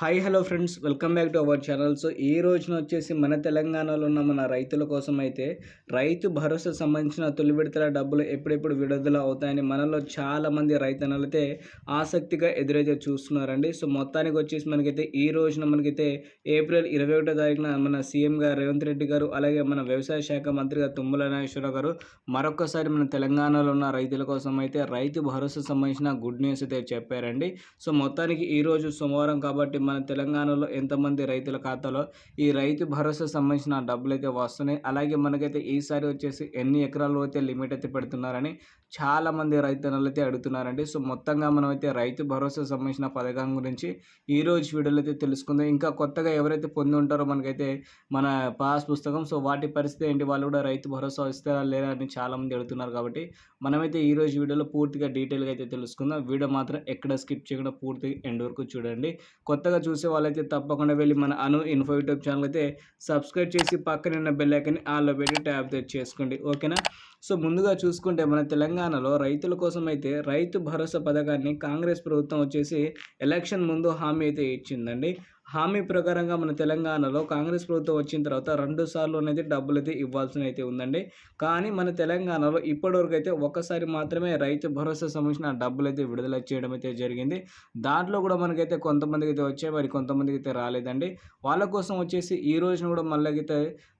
Hi hello friends. Welcome back to our channel. So ఈ రోజున వచ్చేసి మన తెలంగాణలో ఉన్న మన రైతుల కోసం అయితే రైతు భరోసా సంబంధించిన తొలి విడతల డబ్బులు ఎప్పుడెప్పుడు విడుదల అవుతాయని మనలో చాలామంది రైతన్నలైతే అయితే ఆసక్తిగా ఎదురైతే చూస్తున్నారండి. సో మొత్తానికి వచ్చేసి మనకైతే ఈ రోజున మనకైతే ఏప్రిల్ ఇరవై ఒకటో తారీఖున మన సీఎం గారు రేవంత్ రెడ్డి గారు అలాగే మన వ్యవసాయ శాఖ మంత్రిగా తుమ్మల నాగేశ్వరరావు గారు మరొకసారి మన తెలంగాణలో ఉన్న రైతుల కోసం అయితే రైతు భరోసా సంబంధించిన గుడ్ న్యూస్ అయితే చెప్పారండి. సో మొత్తానికి ఈ రోజు సోమవారం కాబట్టి మన తెలంగాణలో ఎంతమంది రైతుల ఖాతాలో ఈ రైతు భరోసా సంబంధించిన డబ్బులు అయితే వస్తున్నాయి. అలాగే మనకైతే ఈసారి వచ్చేసి ఎన్ని ఎకరాలు అయితే లిమిట్ అయితే పెడుతున్నారని చాలామంది రైతన్నలు అయితే అడుగుతున్నారండి. సో మొత్తంగా మనం అయితే రైతు భరోసా సంబంధించిన పథకం గురించి ఈ రోజు వీడియోలో అయితే తెలుసుకుందాం. ఇంకా కొత్తగా ఎవరైతే పొంది ఉంటారో మనకైతే మన పాస్ పుస్తకం. సో వాటి పరిస్థితి ఏంటి? వాళ్ళు కూడా రైతు భరోసా ఇస్తారా లేదా అని చాలామంది అడుగుతున్నారు కాబట్టి మనమైతే ఈ రోజు వీడియోలో పూర్తిగా డీటెయిల్గా అయితే తెలుసుకుందాం. వీడియో మాత్రం ఎక్కడ స్కిప్ చేయకుండా పూర్తిగా ఎండ్ వరకు చూడండి. కొత్తగా చూసే వాళ్ళైతే తప్పకుండా వెళ్ళి మన అను ఇన్ఫో యూట్యూబ్ ఛానల్ అయితే సబ్స్క్రైబ్ చేసి పక్కన ఉన్న బెల్లైకన్ ఆల్లో పెట్టి ట్యాబ్ చేసుకోండి. ఓకేనా? సో ముందుగా చూసుకుంటే మన తెలంగాణ తెలంగాణలో రైతుల కోసం అయితే రైతు భరోసా పథకాన్ని కాంగ్రెస్ ప్రభుత్వం వచ్చేసి ఎలక్షన్ ముందు హామీ అయితే ఇచ్చిందండి. హామీ ప్రకారంగా మన తెలంగాణలో కాంగ్రెస్ ప్రభుత్వం వచ్చిన తర్వాత రెండు సార్లు అనేది డబ్బులు అయితే ఇవ్వాల్సిన అయితే ఉందండి. కానీ మన తెలంగాణలో ఇప్పటివరకు అయితే ఒక్కసారి మాత్రమే రైతు భరోసా సంబంధించిన డబ్బులు అయితే విడుదల చేయడం అయితే జరిగింది. దాంట్లో కూడా మనకైతే కొంతమందికి అయితే వచ్చాయి. మరి కొంతమందికి అయితే రాలేదండి. వాళ్ళ కోసం వచ్చేసి ఈ రోజున కూడా మళ్ళీకైతే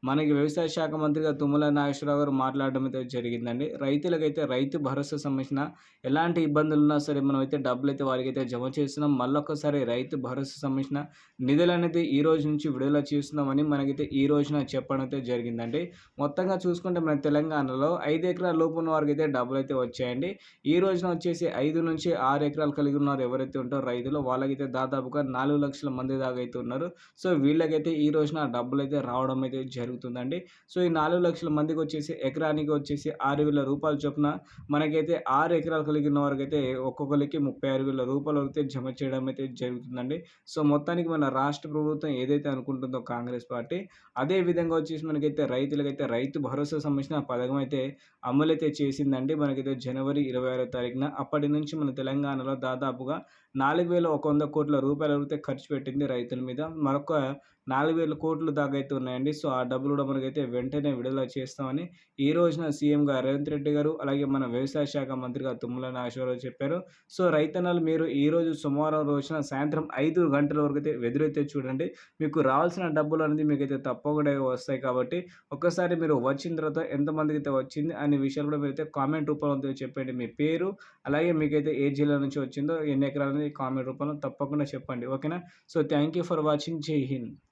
మనకి వ్యవసాయ శాఖ మంత్రిగా తుమ్మల నాగేశ్వరరావు గారు మాట్లాడడం అయితే జరిగిందండి. రైతులకైతే రైతు భరోసా సంబంధించిన ఎలాంటి ఇబ్బందులు ఉన్నా సరే మనం అయితే డబ్బులు అయితే వారికి అయితే జమ చేస్తున్నాం. మళ్ళొకసారి రైతు భరోసా సంబంధించిన నిధులు అనేది ఈ రోజు నుంచి విడుదల చేస్తున్నామని మనకైతే ఈ రోజున చెప్పడం అయితే జరిగిందండి. మొత్తంగా చూసుకుంటే మన తెలంగాణలో ఐదు ఎకరాల లోపు ఉన్న వారికి అయితే డబ్బులు అయితే వచ్చాయండి. ఈ రోజున వచ్చేసి ఐదు నుంచి ఆరు ఎకరాలు కలిగి ఉన్నారు ఎవరైతే ఉంటారో రైతులు వాళ్ళకైతే దాదాపుగా నాలుగు లక్షల మంది దాకా అయితే ఉన్నారు. సో వీళ్ళకైతే ఈ రోజున డబ్బులు అయితే రావడం అయితే జరుగుతుందండి. సో ఈ నాలుగు లక్షల మందికి వచ్చేసి ఎకరానికి వచ్చేసి ఆరు వేల రూపాయలు చొప్పున మనకైతే ఆరు ఎకరాలు కలిగిన వారికి అయితే ఒక్కొక్కరికి ముప్పై ఆరు వేల రూపాయలు అయితే జమ చేయడం అయితే జరుగుతుందండి. సో మొత్తానికి మన రాష్ట్ర ప్రభుత్వం ఏదైతే అనుకుంటుందో కాంగ్రెస్ పార్టీ అదే విధంగా వచ్చేసి మనకైతే రైతులకైతే రైతు భరోసా సంబంధించిన పథకం అయితే అమలైతే చేసిందండి. మనకైతే జనవరి ఇరవై ఆరో తారీఖున అప్పటి నుంచి మన తెలంగాణలో దాదాపుగా నాలుగు వేల ఒక వంద కోట్ల రూపాయల అయితే ఖర్చు పెట్టింది రైతుల మీద. మరొక నాలుగు వేల కోట్లు దాకా అయితే ఉన్నాయండి. సో ఆ డబ్బులు కూడా మనకైతే వెంటనే విడుదల చేస్తామని ఈ రోజున సీఎంగా రేవంత్ రెడ్డి గారు అలాగే మన వ్యవసాయ శాఖ మంత్రిగా తుమ్మల నాగేశ్వరరావు చెప్పారు. సో రైతన్నలు మీరు ఈ రోజు సోమవారం రోజున సాయంత్రం ఐదు గంటల వరకు అయితే మీరైతే చూడండి. మీకు రావాల్సిన డబ్బులు అనేది మీకైతే తప్పకుండా వస్తాయి కాబట్టి ఒక్కసారి మీరు వచ్చిన తర్వాత ఎంతమందికి అయితే వచ్చింది అనే విషయాలు కూడా మీరైతే కామెంట్ రూపంలో చెప్పండి. మీ పేరు అలాగే మీకైతే ఏ జిల్లా నుంచి వచ్చిందో ఎన్ని ఎకరాలు అనేది కామెంట్ రూపంలో తప్పకుండా చెప్పండి. ఓకేనా? So thank you for watching. జై హింద్.